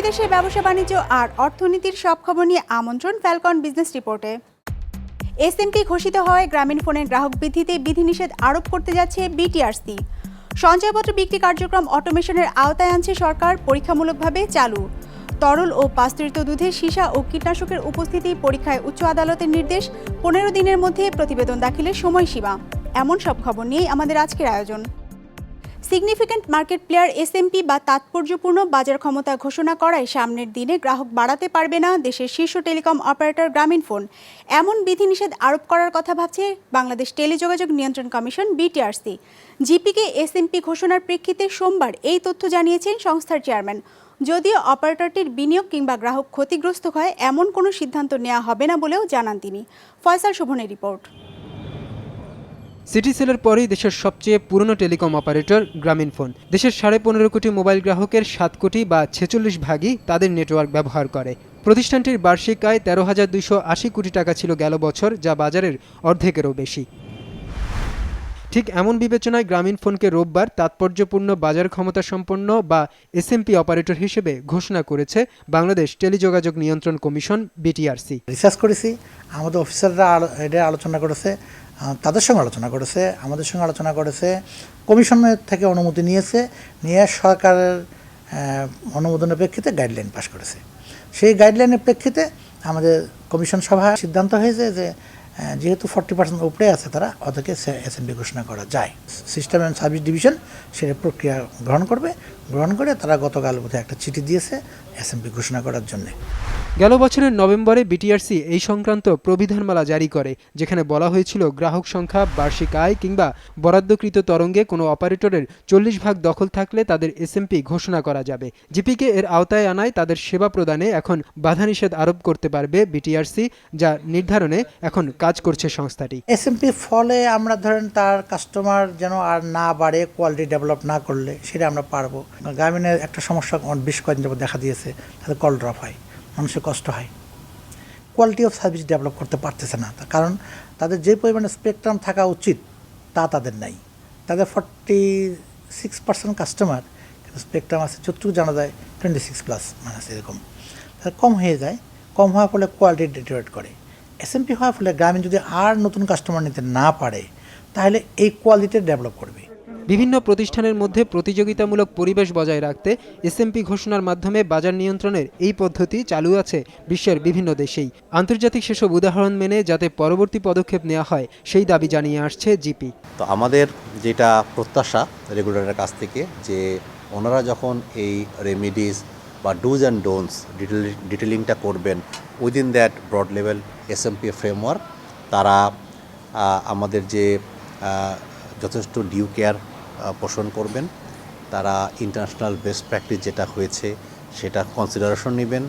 দেশ বিদেশের ব্যবসা বাণিজ্য আর অর্থনীতির সব খবর নিয়ে আমন্ত্রণ ফ্যালকন বিজনেস রিপোর্টে। এসএমপি ঘোষিত হয় গ্রামীণ ফোনের গ্রাহক বৃদ্ধিতে বিধিনিষেধ আরোপ করতে যাচ্ছে বিটিআরসি। সঞ্চয়পত্র বিক্রি কার্যক্রম অটোমেশনের আওতায় আনছে সরকার, পরীক্ষামূলকভাবে চালু। তরল ও পাস্তুরিত দুধে সীসা ও কীটনাশকের উপস্থিতি, পরীক্ষায় উচ্চ আদালতের নির্দেশ, পনেরো দিনের মধ্যে প্রতিবেদন দাখিলের সময়সীমা। এমন সব খবর নিয়েই আমাদের আজকের আয়োজন। সিগনিফিক্যান্ট মার্কেট প্লেয়ার এসএমপি বা তাৎপর্যপূর্ণ বাজার ক্ষমতা ঘোষণা করায় সামনের দিনে গ্রাহক বাড়াতে পারবে না দেশের শীর্ষ টেলিকম অপারেটর গ্রামীণ ফোন। এমন বিধিনিষেধ আরোপ করার কথা ভাবছে বাংলাদেশ টেলিযোগাযোগ নিয়ন্ত্রণ কমিশন বিটিআরসি জিপিকে এসএমপি ঘোষণার প্রেক্ষিতে সোমবার এই তথ্য জানিয়েছেন সংস্থার চেয়ারম্যান। যদিও অপারেটরটির বিনিয়োগ কিংবা গ্রাহক ক্ষতিগ্রস্ত হয়, এমন কোনো সিদ্ধান্ত নেওয়া হবে না বলেও জানান তিনি। ফয়সাল শোভনের রিপোর্ট। সিটিসেলের পরেই দেশের সবচেয়ে পুরনো টেলিকম অপারেটর গ্রামীণ ফোন। দেশের সাড়ে পনেরো কোটি মোবাইল গ্রাহকের সাত কোটি বা ছেচল্লিশ ভাগই তাদের নেটওয়ার্ক ব্যবহার করে। প্রতিষ্ঠানটির বার্ষিক আয় তেরো হাজার দুইশো আশি কোটি টাকা ছিল গেল বছর, যা বাজারের অর্ধেকেরও বেশি। ঠিক এমন বিবেচনায় গ্রামীণ ফোনকে রোববার তাৎপর্যপূর্ণ বাজার ক্ষমতা সম্পন্ন বা এসএমপি অপারেটর হিসেবে ঘোষণা করেছে বাংলাদেশ টেলিযোগাযোগ নিয়ন্ত্রণ কমিশন বিটিআরসি রিসার্চ করেছি। আমাদের অফিসাররা এটা আলোচনা করেছে। তাদের সঙ্গে আলোচনা করেছে, আমাদের সঙ্গে আলোচনা করেছে, কমিশনের থেকে অনুমতি নিয়েছে, নিয়ে সরকারের অনুমোদনের প্রেক্ষিতে গাইডলাইন পাশ করেছে। সেই গাইডলাইনের প্রেক্ষিতে আমাদের কমিশন সভা সিদ্ধান্ত হয়েছে যে যেহেতু ফর্টি পার্সেন্ট উপরে আছে তারা, ওদেরকে এসএনবি ঘোষণা করা যায়। সিস্টেম অ্যান্ড সার্ভিস ডিভিশন সেটা প্রক্রিয়া গ্রহণ করবে। গ্রহণ করে তারা গতকাল বোধহয় একটা চিঠি দিয়েছে এসএনপি ঘোষণা করার জন্যে। গেল বছরের নভেম্বরে বিটিআরসি এই সংক্রান্ত প্রবিধানমালা জারি করে যেখানে বলা হয়েছিল গ্রাহক সংখ্যা বার্ষিক আয় কিংবা বরাদ্দকৃত তরঙ্গে কোনো অপারেটরের চল্লিশ ভাগ দখল থাকলে তাদের এসএমপি ঘোষণা করা যাবে। জিপিকে এর আওতায় আনায় তাদের সেবা প্রদানে এখন বাধানিষেধ আরোপ করতে পারবে বিটিআরসি যা নির্ধারণে এখন কাজ করছে সংস্থাটি। এসএমপি ফলে আমরা ধরেন তার কাস্টমার যেন আর না বাড়ে কোয়ালিটি ডেভেলপ না করলে সেটা আমরা পারব। গ্রামীণের একটা সমস্যা বেশ কয়েকদিন দেখা দিয়েছে। তাদের কল ড্রপ হয়, মানুষের কষ্ট হয়। কোয়ালিটি অফ সার্ভিস ডেভেলপ করতে পারতেছে না। কারণ তাদের যে পরিমাণে স্পেকট্রাম থাকা উচিত, তা তাদের নাই। তাদের ফর্টি সিক্স পার্সেন্ট কাস্টমার কিন্তু স্পেকট্রাম আছে, যতটুকু জানা যায় টোয়েন্টি সিক্স প্লাস মানে আছে এরকম। তাদের কম হয়ে যায়, কম হওয়ার ফলে কোয়ালিটি ডিটোরেট করে। এসএমপি হওয়ার ফলে গ্রামীণ যদি আর নতুন কাস্টমার নিতে না পারে, তাহলে এই কোয়ালিটি ডেভেলপ করবে। বিভিন্ন প্রতিষ্ঠানের মধ্যে প্রতিযোগিতামূলক পরিবেশ বজায় রাখতে এসএমপি ঘোষণার মাধ্যমে বাজার নিয়ন্ত্রণের এই পদ্ধতি চালু আছে বিশ্বের বিভিন্ন দেশেই। আন্তর্জাতিক সেসব উদাহরণ মেনে যাতে পরবর্তী পদক্ষেপ নেওয়া হয়, সেই দাবি জানিয়ে আসছে জিপি। তো আমাদের যেটা প্রত্যাশা রেগুলেটরের কাছ থেকে যে ওনারা যখন এই রেমিডিস বা ডুজ অ্যান্ড ডোনস ডিটেল ডিটেলিংটা করবেন within that broad level SMP framework তারা আমাদের যে যথেষ্ট ডিউ কেয়ার পোষণ করবেন। তারা ইন্টারন্যাশনাল বেস্ট প্র্যাকটিস যেটা হয়েছে, সেটা কনসিডারেশন নেবেন।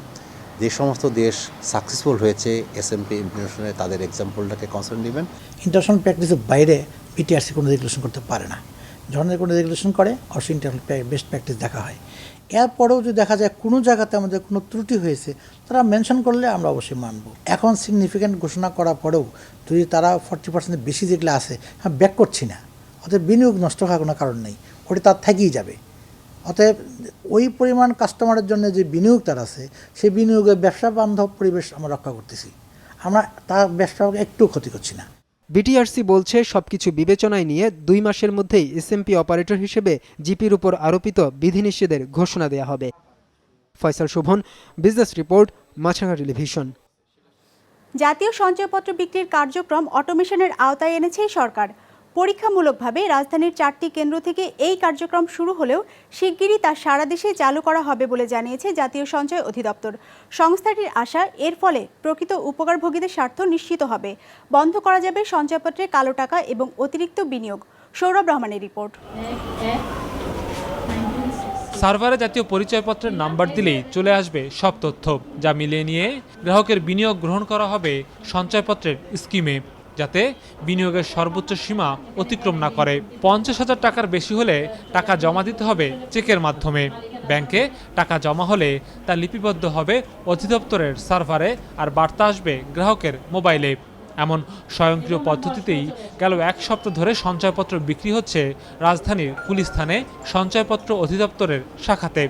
যে সমস্ত দেশ সাকসেসফুল হয়েছে এস এসএমপি ইমপ্লিমেশনে তাদের এক্সাম্পলটাকে কনসিডার নেবেন। ইন্টারন্যাশনাল প্র্যাকটিসের বাইরে পিটিআরসি কোনো রেগুলেশন করতে পারে না। যখন কোনো রেগুলেশন করে, অবশ্যই ইন্টারন্যাশনাল বেস্ট প্র্যাকটিস দেখা হয়। এরপরেও যদি দেখা যায় কোনো জায়গাতে আমাদের কোনো ত্রুটি হয়েছে, তারা মেনশন করলে আমরা অবশ্যই মানব। এখন সিগনিফিক্যান্ট ঘোষণা করার পরেও যদি তারা ফর্টি পার্সেন্টের বেশি যেগুলো আছে হ্যাঁ ব্যাক করছি না। অতএব বিনিয়োগ নষ্ট হওয়ার কোনো কারণ নেই ওটা তার থেকেই যাবে। অতএব ওই পরিমাণ কাস্টমারের জন্য যে বিনিয়োগ তার আছে সেই বিনিয়োগের ব্যবসা বান্ধব পরিবেশ আমরা রক্ষা করতেছি। আমরা তার ব্যবসাকে একটু ক্ষতি করছি না। বিটিআরসি বলছে সবকিছু বিবেচনায় নিয়ে দুই মাসের মধ্যেই এসএমপি অপারেটর হিসেবে জিপির উপর আরোপিত বিধিনিষেধের ঘোষণা দেয়া হবে। Faisal Shovon business report Maasranga television জাতীয় সঞ্চয়পত্র বিক্রির কার্যক্রম অটোমেশনের আওতায় এনেছে সরকার। পরীক্ষামূলকভাবে রাজধানীর চারটি কেন্দ্র থেকে এই কার্যক্রম শুরু হলেও শিগগিরই তা সারা দেশে চালু করা হবে বলে জানিয়েছে জাতীয় সঞ্চয় অধিদপ্তর। সংস্থাটির আশা, এর ফলে প্রকৃত উপকারভোগীদের স্বার্থ নিশ্চিত হবে। বন্ধ করা যাবে সঞ্চয়পত্রে কালো টাকা এবং অতিরিক্ত বিনিয়োগ। সৌরভ রহমানের রিপোর্ট। সার্ভারে জাতীয় পরিচয়পত্রের নাম্বার দিলেই চলে আসবে সব তথ্য। যা মিলিয়ে নিয়ে গ্রাহকের বিনিয়োগ গ্রহণ করা হবে সঞ্চয়পত্রের স্কিমে। যাতে বিনিয়োগের সর্বোচ্চ সীমা অতিক্রম না করে। পঞ্চাশ হাজার টাকার বেশি হলে টাকা জমা দিতে হবে চেকের মাধ্যমে। ব্যাংকে টাকা জমা হলে তা লিপিবদ্ধ হবে অধিদপ্তরের সার্ভারে আর বার্তা আসবে গ্রাহকের মোবাইলে। এমন স্বয়ংক্রিয় পদ্ধতিতেই গেল এক সপ্তাহ ধরে সঞ্চয়পত্র বিক্রি হচ্ছে রাজধানীর গুলিস্থানে সঞ্চয়পত্র অধিদপ্তরের শাখাতে।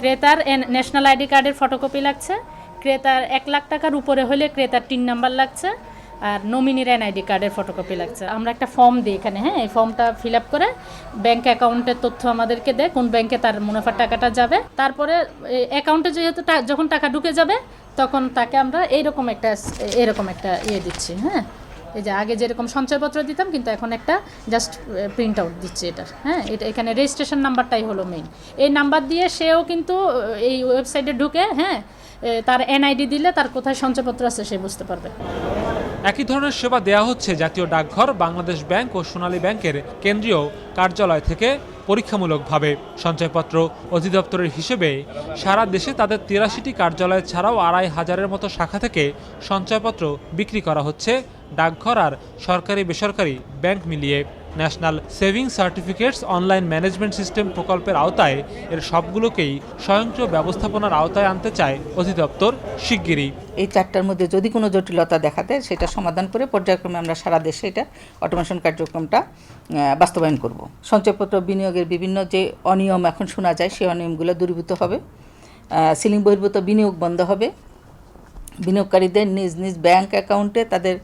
ক্রেতার ন্যাশনাল আইডি কার্ডের ফটোকপি লাগছে। ক্রেতার এক লাখ টাকার উপরে হলে ক্রেতার তিন নাম্বার লাগছে। আর নমিনির এনআইডি কার্ডের ফটোকপি লাগছে। আমরা একটা ফর্ম দিই এখানে হ্যাঁ? এই ফর্মটা ফিল আপ করে ব্যাংক অ্যাকাউন্টের তথ্য আমাদেরকে দেয়, কোন ব্যাংকে তার মুনাফার টাকাটা যাবে। তারপরে অ্যাকাউন্টে যেহেতু যখন টাকা ঢুকে যাবে, তখন তাকে আমরা এইরকম একটা, এরকম একটা ইয়ে দিচ্ছি হ্যাঁ? এই যে আগে যেরকম সঞ্চয়পত্র দিতাম, কিন্তু এখন একটা জাস্ট প্রিন্ট আউট দিচ্ছে এটার হ্যাঁ? এটা এখানে রেজিস্ট্রেশন নাম্বারটাই হলো মেইন এই নাম্বার দিয়ে সেও কিন্তু এই ওয়েবসাইটে ঢুকে হ্যাঁ? তার এনআইডি দিলে তার কোথায় সঞ্চয়পত্র আছে সে বুঝতে পারবে। একই ধরনের সেবা দেয়া হচ্ছে জাতীয় ডাকঘর, বাংলাদেশ ব্যাংক ও সোনালী ব্যাংকের কেন্দ্রীয় কার্যালয় থেকে পরীক্ষামূলকভাবে। সঞ্চয়পত্র অধিদপ্তরের হিসেবে সারা দেশে তাদের তিরাশিটি কার্যালয় ছাড়াও আড়াই হাজারের মতো শাখা থেকে সঞ্চয়পত্র বিক্রি করা হচ্ছে ডাকঘর আর সরকারি বেসরকারি ব্যাংক মিলিয়ে। National saving certificates online management system প্রকল্পের আওতায় এর সবগুলোকেই স্বয়ংক্রিয় ব্যবস্থাপনার আওতায় আনতে চায় অধিদপ্তর শিগগিরই। এই চারটার মধ্যে যদি কোনো জটিলতা দেখা দেয় সেটা সমাধান করে পর্যায়ক্রমে আমরা সারা দেশে এটা অটোমেশন কার্যক্রমটা বাস্তবায়ন করব। সঞ্চয়পত্র বিনিয়োগের বিভিন্ন যে অনিয়ম এখন শোনা যায়, সেই অনিয়মগুলো দূরীভূত হবে। সিলিং বহির্ভূত বিনিয়োগ বন্ধ হবে। বিনিয়োগকারীদের নিজ নিজ ব্যাংক অ্যাকাউন্টে তাদের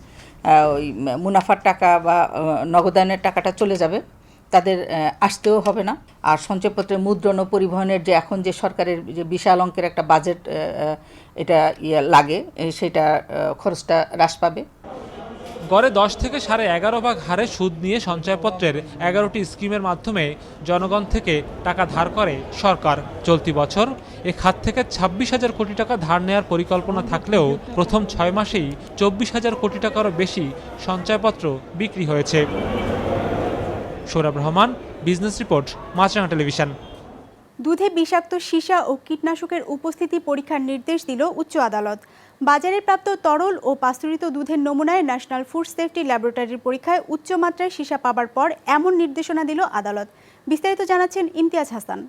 ওই মুনাফার টাকা বা নগদানের টাকাটা চলে যাবে, তাদের আসতেও হবে না। আর সঞ্চয়পত্রের মুদ্রণ ও পরিবহনের যে এখন যে সরকারের যে বিশাল অঙ্কের একটা বাজেট এটা ইয়ে লাগে সেটা খরচটা হ্রাস পাবে। গড়ে দশ থেকে সাড়ে এগারো ভাগ হারে সুদ নিয়ে সঞ্চয়পত্রের এগারোটি স্কিমের মাধ্যমে জনগণ থেকে টাকা ধার করে সরকার। চলতি বছর এ খাত থেকে ছাব্বিশ হাজার কোটি টাকা ধার নেওয়ার পরিকল্পনা থাকলেও প্রথম ছয় মাসেই চব্বিশ হাজার কোটি টাকারও বেশি সঞ্চয়পত্র বিক্রি হয়েছে। Sourav Rahman, business report, Maasranga television. দুধে বিষাক্ত সীসা ও কীটনাশকের উপস্থিতি পরীক্ষার নির্দেশ দিল উচ্চ আদালত। বাজারে প্রাপ্ত তরল ও পাস্তুরিত দুধের নমুনায় ন্যাশনাল ফুড সেফটি ল্যাবরেটরির পরীক্ষায় উচ্চমাত্রায় সীসা পাবার পর এমন নির্দেশনা দিল আদালত। বিস্তারিত জানাচ্ছেন ইমতিয়াজ হাসান।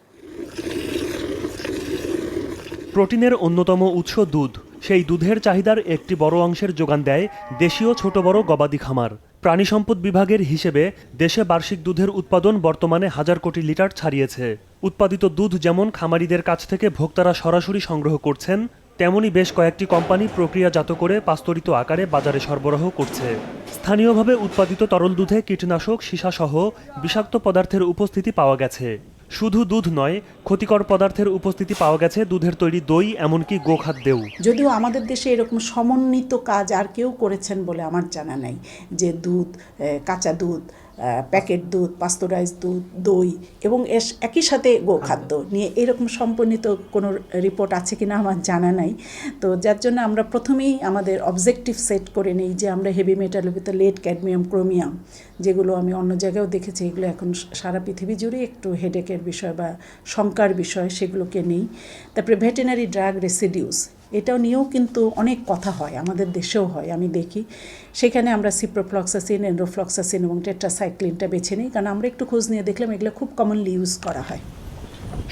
প্রোটিনের অন্যতম উৎস দুধ। সেই দুধের চাহিদার একটি বড় অংশের যোগান দেয় দেশীয় ছোট বড় গবাদি খামার। প্রাণী সম্পদ বিভাগের হিসেবে দেশে বার্ষিক দুধের উৎপাদন বর্তমানে হাজার কোটি লিটার ছাড়িয়েছে। উৎপাদিত দুধ যেমন খামারিদের কাছ থেকে ভোক্তারা সরাসরি সংগ্রহ করছেন তেমনি বেশ কয়েকটি কোম্পানি প্রক্রিয়াজাত করে পাস্তরিত আকারে বাজারে সরবরাহ করছে। স্থানীয়ভাবে উৎপাদিত তরল দুধে কীটনাশক, সীসাসহ বিষাক্ত পদার্থের উপস্থিতি পাওয়া গেছে। শুধু দুধ নয়, ক্ষতিকর পদার্থের উপস্থিতি পাওয়া গেছে দুধের তৈরি দই, এমনকি গোখাদ্যেও। যদিও আমাদের দেশে এরকম সমন্বিত কাজ আর কেউ করেছেন বলে আমার জানা নাই, যে দুধ কাঁচা দুধ প্যাকেট দুধ পাস্তরাইজ দুধ দই এবং এর একই সাথে গোখাদ্য নিয়ে এরকম সম্পন্নিত কোনো রিপোর্ট আছে কি না আমার জানা নাই। তো যার জন্য আমরা প্রথমেই আমাদের অবজেক্টিভ সেট করে নিই যে আমরা হেভি মেটালের ভিতরে লেড ক্যাডমিয়াম ক্রোমিয়াম যেগুলো আমি অন্য জায়গায়ও দেখেছি এগুলো এখন সারা পৃথিবী জুড়ে একটু হেডেকের বিষয় বা শঙ্কার বিষয় সেগুলোকে নেই। তারপরে ভেটেনারি ড্রাগ রেসিডিউস এটাও নিয়েও কিন্তু অনেক কথা হয়, আমাদের দেশেও হয়, আমি দেখি। সেখানে আমরা সিপ্রোফ্লক্সাসিন এন্ড্রোফ্লক্সাসিন এবং টেট্রাসাইক্লিনটা বেছে নিই, কারণ আমরা একটু খোঁজ নিয়ে দেখলাম এগুলো খুব কমনলি ইউজ করা হয়।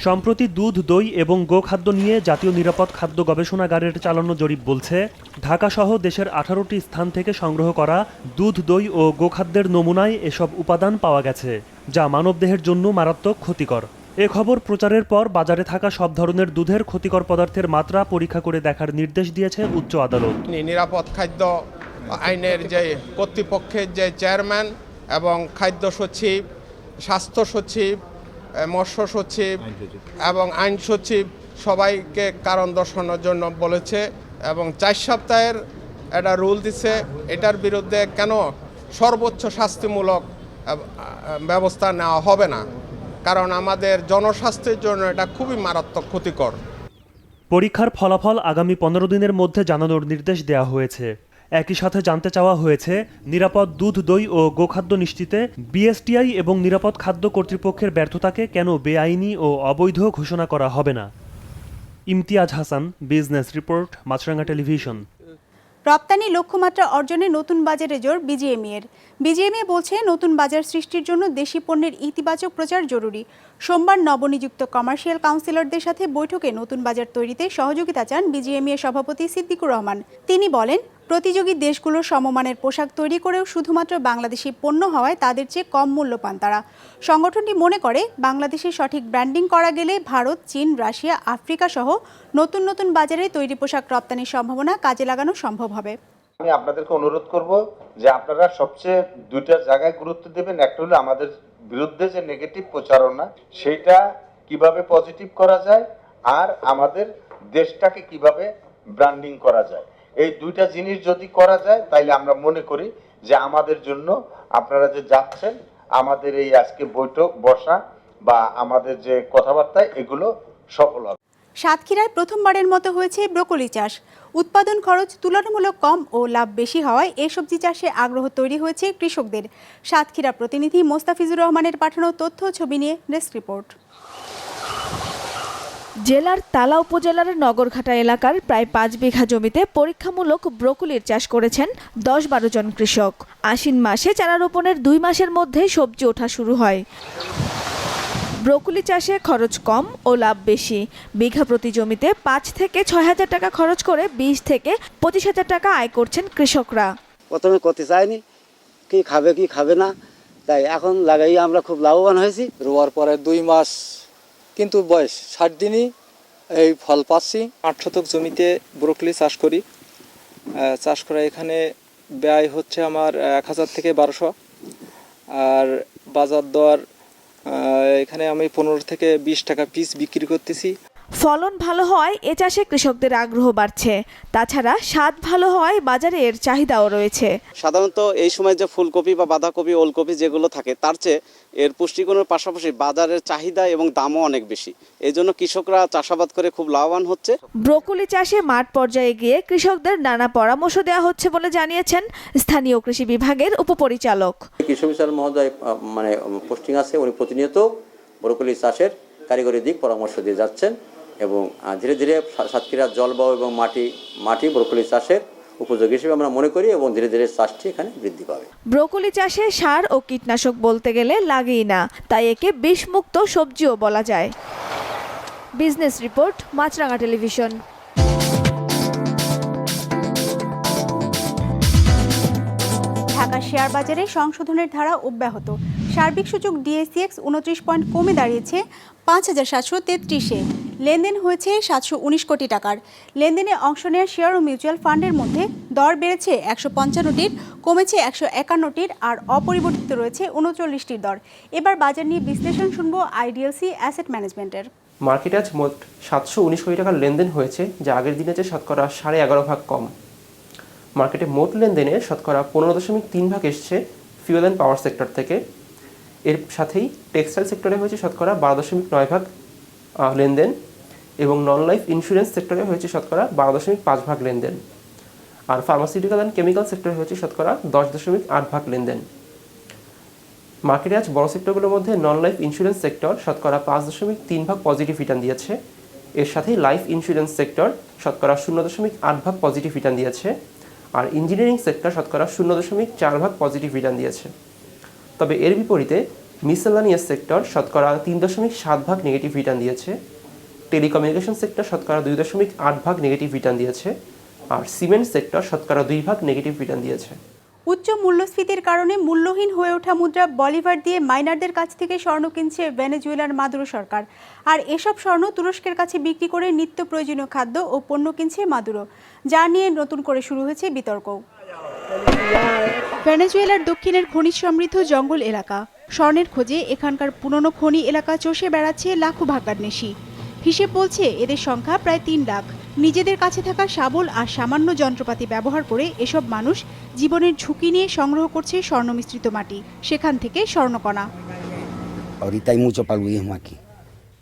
সম্প্রতি দুধ, দই এবং গোখাদ্য নিয়ে জাতীয় নিরাপদ খাদ্য গবেষণাগারের চালানো জরিপ বলছে, ঢাকাসহ দেশের আঠারোটি স্থান থেকে সংগ্রহ করা দুধ, দই ও গোখাদ্যের নমুনায় এসব উপাদান পাওয়া গেছে, যা মানবদেহের জন্য মারাত্মক ক্ষতিকর। এ খবর প্রচারের পর বাজারে থাকা সব ধরনের দুধের ক্ষতিকর পদার্থের মাত্রা পরীক্ষা করে দেখার নির্দেশ দিয়েছে উচ্চ আদালত। নিরাপদ খাদ্য আইনের যে কর্তৃপক্ষের যে চেয়ারম্যান এবং খাদ্য সচিব, স্বাস্থ্য সচিব মৎস্য সচিব এবং আইন সচিব সবাইকে কারণ দর্শানোর জন্য বলেছে এবং চার সপ্তাহের একটা রুল দিছে। এটার বিরুদ্ধে কেন সর্বোচ্চ শাস্তিমূলক ব্যবস্থা নেওয়া হবে না? কারণ আমাদের জনস্বাস্থ্যের জন্য এটা খুবই মারাত্মক ক্ষতিকর। পরীক্ষার ফলাফল আগামী পনেরো দিনের মধ্যে জানানোর নির্দেশ দেওয়া হয়েছে। একই সাথে জানতে চাওয়া হয়েছে, নিরাপদ দুধ, দই ও গোখাদ্য নিশ্চিতে বিএসটিআই এবং নিরাপদ খাদ্য কর্তৃপক্ষের ব্যর্থতাকে কেন বেআইনি ও অবৈধ ঘোষণা করা হবে না? Imtiaz Hasan, business report, Maasranga television. রপ্তানি লক্ষ্যমাত্রা অর্জনে নতুন বাজারে জোর বিজিএমইয়ের। এর বিজিএমই বলছে, নতুন বাজার সৃষ্টির জন্য দেশি পণ্যের ইতিবাচক প্রচার জরুরি। সোমবার নবনিযুক্ত কমার্শিয়াল কাউন্সিলরদের সাথে বৈঠকে নতুন বাজার তৈরিতে সহযোগিতা চান বিজিএমইয়ের সভাপতি সিদ্দিকুর রহমান। তিনি বলেন প্রতিযোগী দেশগুলোর সমমানের পোশাক তৈরি করেও শুধুমাত্র বাংলাদেশি পণ্য হওয়ায় তাদের চেয়ে কম মূল্য পান তারা। সংগঠনটি মনে করে, বাংলাদেশে সঠিক ব্র্যান্ডিং করা গেলে ভারত, চীন, রাশিয়া, আফ্রিকা সহ নতুন নতুন বাজারে তৈরি পোশাক রপ্তানির সম্ভাবনা কাজে লাগানো সম্ভব হবে। আমি আপনাদেরকে অনুরোধ করব যে আপনারা সবচেয়ে দুইটা জায়গায় গুরুত্ব দেবেন। একটা হলো আমাদের বিরুদ্ধে যে নেগেটিভ প্রচারণা, সেইটা কীভাবে পজিটিভ করা যায় আর আমাদের দেশটাকে কীভাবে ব্র্যান্ডিং করা যায়। এই দুইটা জিনিস যদি করা যায়, তাইলে আমরা মনে করি যে আমাদের জন্য আপনারা যে যাচ্ছেন, আমাদের এই আজকে বৈঠক, বসা বা আমাদের যে কথাবার্তা, এগুলো সফল হবে। সাতক্ষীরায় প্রথমবারের মতো হয়েছে ব্রোকলি চাষ। উৎপাদন খরচ তুলনামূলক কম ও লাভ বেশি হওয়ায় এ সবজি চাষে আগ্রহ তৈরি হয়েছে কৃষকদের। সাতক্ষীরা প্রতিনিধি মোস্তাফিজুর রহমানের পাঠানো তথ্য, ছবি নিয়ে ডেস্ক রিপোর্ট। জেলার তালা উপজেলার নগরঘাটা এলাকার প্রায় পাঁচ বিঘা জমিতে পরীক্ষামূলক ব্রোকলির চাষ করেছেন দশ বারো জন কৃষক। আশ্বিন মাসে চারা রোপণের দুই মাসের মধ্যে সবজি ওঠা শুরু হয়। ব্রোকলি চাষে খরচ কম ও লাভ বেশি। বিঘা প্রতি জমিতে পাঁচ থেকে ছয় হাজার টাকা খরচ করে বিশ থেকে পঁচিশ হাজার টাকা আয় করছেন কৃষকরা। প্রথমে করতে চাইনি কি খাবে কি খাবে না। তাই এখন লাগাই আমরা খুব লাভবান হয়েছি। রোয়ার পরে দুই মাস কিন্তু বয়স ষাট দিনই এই ফল পাচ্ছি। আট শতক জমিতে ব্রোকলি চাষ করি। চাষ করা এখানে ব্যয় হচ্ছে আমার এক হাজার থেকে বারোশো। আর বাজার দর এখানে আমি পনেরো থেকে বিশ টাকা পিস বিক্রি করতেছি। ফলন ভালো হওয়ায় এ চাষে কৃষকদের আগ্রহ বাড়ছে। তাছাড়া স্বাদ ভালো হওয়ায় বাজারে এর চাহিদাও রয়েছে। সাধারণত এই সময় যে ফুলকপি বা বাঁধাকপি ওলকপি যেগুলো থাকে তার চেয়ে এর পুষ্টিগুণের পাশাপাশি বাজারের চাহিদা এবং দামও অনেক বেশি। এই জন্য কৃষকরা চাষাবাদ করে খুব লাভবান হচ্ছে। ব্রোকলি চাষে মাঠ পর্যায়ে গিয়ে কৃষকদের নানা পরামর্শ দেওয়া হচ্ছে বলে জানিয়েছেন স্থানীয় কৃষি বিভাগের উপপরিচালক। কৃষি অফিসার মহোদয় মানে পোস্টিং আছে উনি প্রতিনিয়ত ব্রোকলি চাষের কারিগরি দিক পরামর্শ দিয়ে যাচ্ছেন। এবং ধীরে ধীরে সা- সাতক্ষীরার জলবায়ু এবং মাটি মাটি ব্রোকলি চাষের উপযোগী হিসেবে আমরা মনে করি এবং ধীরে ধীরে চাষটি এখানে বৃদ্ধি পাবে। ব্রোকলি চাষে সার ও কীটনাশক বলতে গেলে লাগেই না, তাই একে বিষমুক্ত সবজিও বলা যায়। Business report, Maasranga television. Dhaka share বাজারে সংশোধনের ধারা অব্যাহত। সার্বিক সূচক ডিএসিএক্স উনত্রিশ পয়েন্ট কমে দাঁড়িয়েছে পাঁচ হাজার সাতশো তেত্রিশে। লেনদেন হয়েছে সাতশো উনিশ কোটি টাকার। লেনদেনে অংশ নেওয়া শেয়ার ও মিউচুয়াল ফান্ডের মধ্যে দর বেড়েছে একশো পঞ্চান্নটির, কমেছে একশো একান্নটির আর অপরিবর্তিত রয়েছে উনচল্লিশটির দর। এবার বাজার নিয়ে বিশ্লেষণ শুনব আইডিএলসি অ্যাসেট ম্যানেজমেন্টের। মার্কেটে আজ মোট সাতশো উনিশ কোটি টাকার লেনদেন হয়েছে, যা আগের দিনে যে শতকরা সাড়ে এগারো ভাগ কম। মার্কেটে মোট লেনদেনে শতকরা পনেরো দশমিক তিন ভাগ এসছে ফিউয়েল অ্যান্ড পাওয়ার সেক্টর থেকে। এর সাথেই টেক্সটাইল সেক্টরে হয়েছে শতকরা বারো দশমিক নয় ভাগ লেনদেন এবং নন লাইফ ইন্স্যুরেন্স সেক্টরে হয়েছে শতকরা বারো দশমিক পাঁচ ভাগ লেনদেন। আর ফার্মাসিউটিক্যাল অ্যান্ড কেমিক্যাল সেক্টরে হয়েছে শতকরা দশ দশমিক আট ভাগ লেনদেন। মার্কেটে আজ বড় সেক্টরগুলোর মধ্যে নন লাইফ ইন্স্যুরেন্স সেক্টর শতকরা পাঁচ দশমিক তিন ভাগ পজিটিভ রিটার্ন দিয়েছে। এর সাথেই লাইফ ইন্স্যুরেন্স সেক্টর শতকরা শূন্য দশমিক আট ভাগ পজিটিভ রিটার্ন দিয়েছে। আর ইঞ্জিনিয়ারিং সেক্টর শতকরা শূন্য দশমিক চার ভাগ পজিটিভ রিটার্ন দিয়েছে। তবে এর বিপরীতে মিসেলানিয়াস সেক্টর শতকরা তিন দশমিক সাত ভাগ নেগেটিভ রিটার্ন দিয়েছে। টেলিকমিউনিকেশন সেক্টর শতকরা দুই দশমিক আট ভাগ নেগেটিভ রিটার্ন দিয়েছে। আর সিমেন্ট সেক্টর শতকরা দুই ভাগ নেগেটিভ রিটার্ন দিয়েছে। উচ্চ মূল্যস্ফীতির কারণে মূল্যহীন হয়ে ওঠা মুদ্রা বলিভার দিয়ে মাইনারদের কাছ থেকে স্বর্ণ কিনছে ভেনেজুয়েলার মাদুরো সরকার। আর এসব স্বর্ণ তুরস্কের কাছে বিক্রি করে নিত্য প্রয়োজনীয় খাদ্য ও পণ্য কিনছে মাদুরো। যা নিয়ে নতুন করে শুরু হয়েছে বিতর্ক ভেনেজুয়েলার দক্ষিণের খনিজ সমৃদ্ধ জঙ্গল এলাকা। স্বর্ণের খোঁজে এখানকার পুরনো খনি এলাকা চষে বেড়াচ্ছে লাখো ভাগ্যান্বেষী হিসেব বলছে, এদের সংখ্যা প্রায় তিন লাখ। নিজেদের কাছে থাকা শাবল আর সামান্য যন্ত্রপাতি ব্যবহার করে এসব মানুষ জীবনের ঝুঁকি নিয়ে সংগ্রহ করছে স্বর্ণ মিশ্রিত মাটি, সেখান থেকে স্বর্ণকণা।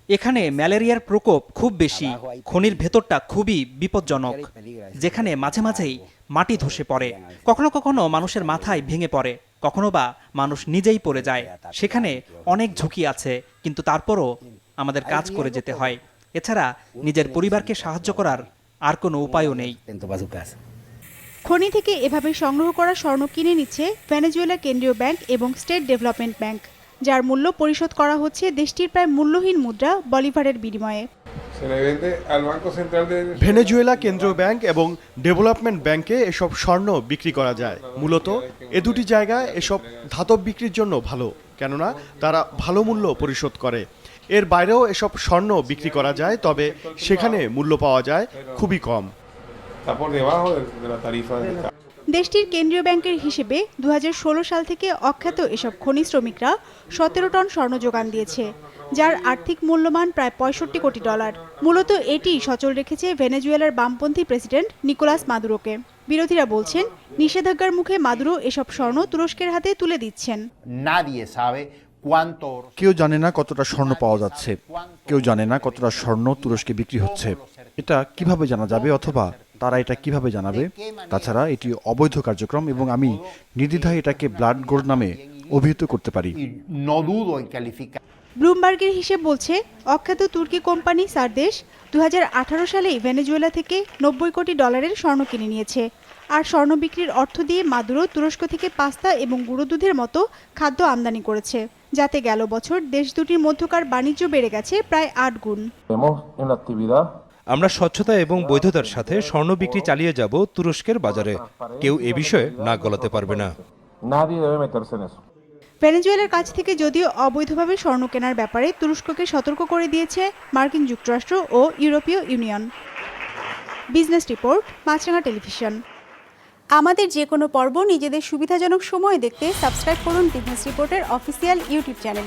এখানে ম্যালেরিয়ার প্রকোপ খুব বেশি খনির ভেতরটা খুবই বিপজ্জনক। যেখানে মাঝে মাঝেই মাটি ধসে পড়ে। কখনো কখনো মানুষের মাথায় ভেঙে পড়ে কখনো বা মানুষ নিজেই পড়ে যায়। সেখানে অনেক ঝুঁকি আছে কিন্তু তারপরও আমাদের কাজ করে যেতে হয়। এছাড়া নিজের পরিবারকে সাহায্য করার আর কোনো উপায়ও নেই। খনি থেকে এভাবে সংগ্রহ করা স্বর্ণ কিনে নিচ্ছে ভেনেজুয়েলা কেন্দ্রীয় ব্যাংক এবং স্টেট ডেভেলপমেন্ট ব্যাংক। যার মূল্য পরিশোধ করা হচ্ছে দেশটির প্রায় মূল্যহীন মুদ্রা বলিভারের বিনিময়ে। ভেনেজুয়েলা কেন্দ্রীয় ব্যাংক এবং ডেভেলপমেন্ট ব্যাংকে এসব স্বর্ণ বিক্রি করা যায়। মূলত এ দুটি জায়গায় এসব ধাতব বিক্রির জন্য ভালো কেননা তারা ভালো মূল্য পরিশোধ করে। এর বাইরেও এসব স্বর্ণ বিক্রি করা যায় তবে সেখানে মূল্য পাওয়া যায় খুবই কম। দেশটির কেন্দ্রীয় ব্যাংকের হিসেবে দু হাজার ষোলো সাল থেকে অখ্যাত এসব খনি শ্রমিকরা সতেরো টন স্বর্ণ যোগান দিয়েছে যার আর্থিক মূল্যমান প্রায় পঁয়ষট্টি কোটি ডলার। মূলত এটি সচল রেখেছে ভেনেজুয়েলার বামপন্থী প্রেসিডেন্ট নিকোলাস মাদুরোকে। বিরোধীরা বলছেন নিষেধাজ্ঞার মুখে মাদুরো এসব স্বর্ণ তুরস্কের হাতে তুলে দিচ্ছেন। না দিয়ে কেউ জানে না কতটা স্বর্ণ পাওয়া যাচ্ছে কেউ জানে না কতটা স্বর্ণ তুরস্কে বিক্রি হচ্ছে। এটা কীভাবে জানা যাবে অথবা তারা এটা কীভাবে জানাবে? তাছাড়া এটি অবৈধ কার্যক্রম এবং আমি নির্দ্বিধায় এটাকে ব্লাড গোল্ড নামে অভিহিত করতে পারি। ব্লুমবার্গের হিসেব বলছে অখ্যাত তুর্কি কোম্পানি সারদেশ দু সালেই ভেনেজুয়েলা থেকে নব্বই কোটি ডলারের স্বর্ণ কিনে নিয়েছে। আর স্বর্ণ বিক্রির অর্থ দিয়ে মাদুরো তুরস্ক থেকে পাস্তা এবং গুঁড়ো দুধের মতো খাদ্য আমদানি করেছে যাতে গেল বছর দেশ দুটির মধ্যকার বাণিজ্য বেড়ে গেছে প্রায় আট গুণ। আমরা স্বচ্ছতা এবং বৈধতার সাথে স্বর্ণ বিক্রি চালিয়ে যাব তুরস্কের বাজারে। কেউ এ বিষয়ে নাক গলাতে পারবে না। ভেনেজুয়েলার কাছ থেকে যদিও অবৈধভাবে স্বর্ণ কেনার ব্যাপারে তুরস্ককে সতর্ক করে দিয়েছে মার্কিন যুক্তরাষ্ট্র ও ইউরোপীয় union. Business report, Maasranga television. আমাদের যে কোনো পর্ব নিজেদের সুবিধাজনক সময় দেখতে সাবস্ক্রাইব করুন বিজনেস রিপোর্টের অফিসিয়াল ইউটিউব চ্যানেল।